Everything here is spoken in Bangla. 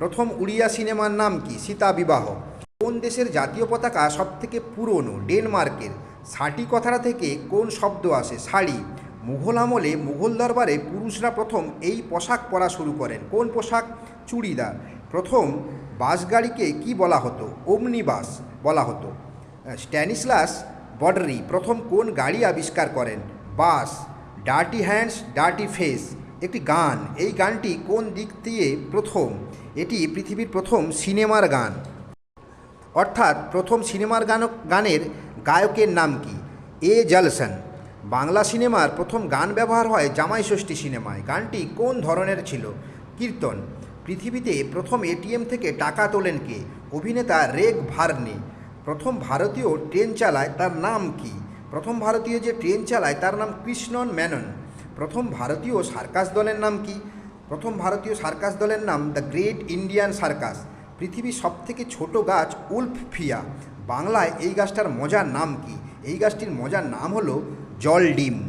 প্রথম উড়িয়া সিনেমার নাম কি? সীতা বিবাহ। কোন দেশের জাতীয় পতাকা সবথেকে পুরনো? ডেনমার্কের। ষাটি কথাটা থেকে কোন শব্দ আসে? শাড়ি। মুঘল আমলে মুঘল দরবারে পুরুষরা প্রথম এই পোশাক পরা শুরু করেন। কোন পোশাক? চুড়িদার। প্রথম বাস গাড়িকে কি বলা হতো? ওমনি বাস বলা হতো। স্ট্যানিসলাস বডরি প্রথম কোন গাড়ি আবিষ্কার করেন? Bus. Dirty hands, dirty face. একটি গান। এই গানটি কোন দিক দিয়ে প্রথম? এটি পৃথিবীর প্রথম সিনেমার গান। অর্থাৎ প্রথম সিনেমার গান গানের গায়কের নাম কি? এ. জলসন। বাংলা সিনেমার প্রথম গান ব্যবহার হয় জামাই ষষ্ঠী সিনেমায়। গানটি কোন ধরনের ছিল? কীর্তন। পৃথিবীতে প্রথম এটিএম থেকে টাকা তোলেন কে? অভিনেতা রেগ ভার্নে। প্রথম ভারতীয় ট্রেন চালায় তার নাম কি? প্রথম ভারতীয় যে ট্রেন চালায় তার নাম কৃষ্ণন মেনন। প্রথম ভারতীয় সার্কাস দলের নাম কি? প্রথম ভারতীয় সার্কাস দলের নাম দ্য গ্রেট ইন্ডিয়ান সার্কাস। পৃথিবীর সবথেকে ছোট গাছ উল্ফ ফিয়া। বাংলায় এই গাছটার মজার নাম কি? এই গাছটির মজার নাম হলো জল ডিম